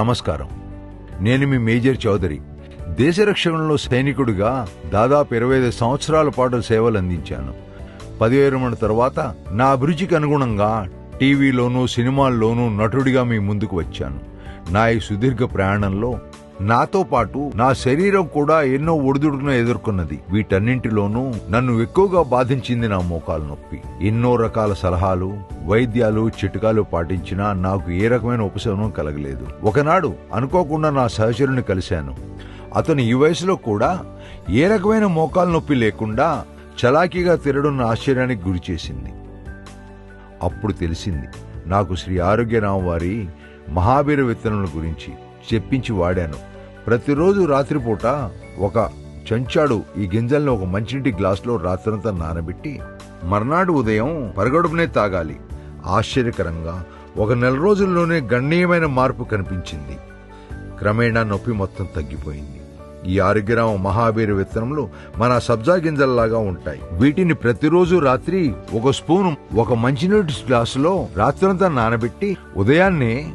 నమస్కారం. నేను మీ మేజర్ చౌదరి. దేశ రక్షణలో సైనికుడిగా దాదాపు ఇరవై ఐదు సంవత్సరాల పాటు సేవలు అందించాను. పదివేల తర్వాత నా అభిరుచికి అనుగుణంగా టీవీలోనూ సినిమాల్లోనూ నటుడిగా మీ ముందుకు వచ్చాను. నా ఈ సుదీర్ఘ ప్రయాణంలో నాతో పాటు నా శరీరం కూడా ఎన్నో ఒడిదుడుకును ఎదుర్కొన్నది. వీటన్నింటిలోనూ నన్ను ఎక్కువగా బాధించింది నా మోకాలు నొప్పి. ఎన్నో రకాల సలహాలు వైద్యాలు చిట్కాలు పాటించినా నాకు ఏ రకమైన ఉపశమనం కలగలేదు. ఒకనాడు అనుకోకుండా నా సహచరుని కలిశాను. అతను ఈ వయసులో కూడా ఏ రకమైన మోకాలు నొప్పి లేకుండా చలాకీగా తిరగడం నా ఆశ్చర్యానికి గురి చేసింది. అప్పుడు తెలిసింది నాకు శ్రీ ఆరోగ్యరామవారి మహావీర విత్తనముల గురించి. చెప్పించి వాడాను. ప్రతిరోజు రాత్రిపూట ఒక చెంచాడు ఈ గింజల్ని ఒక మంచినీటి గ్లాసులో రాత్రంతా నానబెట్టి మర్నాడు ఉదయం పరగడుపునే తాగాలి. ఆశ్చర్యకరంగా ఒక నెల రోజుల్లోనే గణనీయమైన మార్పు కనిపించింది. క్రమేణా నొప్పి మొత్తం తగ్గిపోయింది. ఈ ఆరోగ్యరామ మహావీర విత్తనంలో మన సబ్జా గింజల్లాగా ఉంటాయి. వీటిని ప్రతిరోజు రాత్రి ఒక స్పూన్ ఒక మంచినీటి గ్లాసులో రాత్రంతా నానబెట్టి ఉదయాన్నే